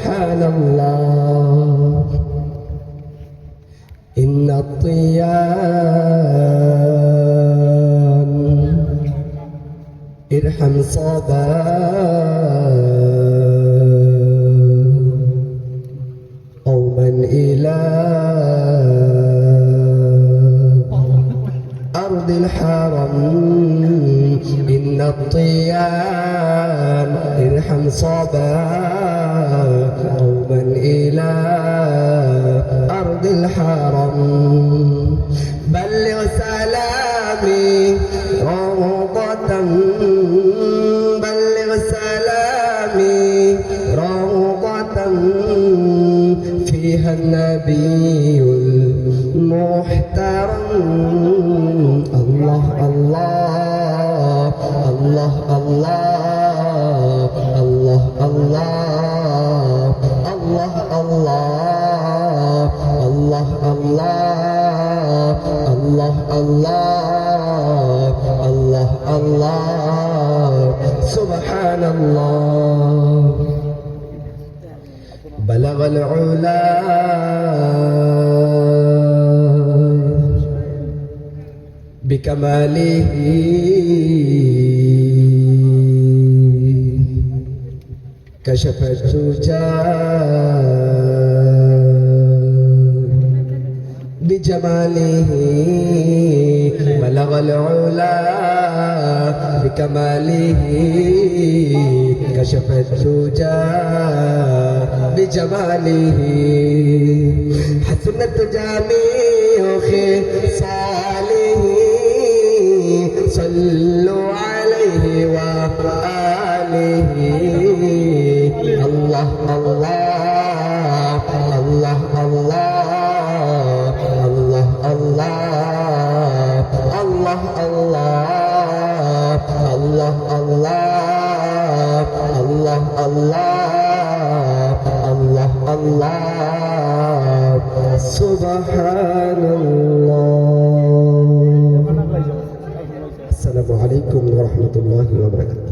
سبحان الله. إن الطيان إرحم صبا. أو من إلى أرض الحرم. إن الطيان إرحم صبا. بلغ سلامي روضة بلغ سلامي روضة فيها النبي المحترم الله الله الله الله আল্লাহ আল্লাহ আল্লাহ সুবহানাল্লাহ بلغ العلا بكماله كشف الزجاج بجماله. بلغ العلا بكماله. كشف الدجى بجماله. حسنت جميع خصاله صلوا عليه وآله. الله الله. Allah, Allah, Allah, Subhanallah. Assalamu alaikum wa rahmatullahi wa barakatuh.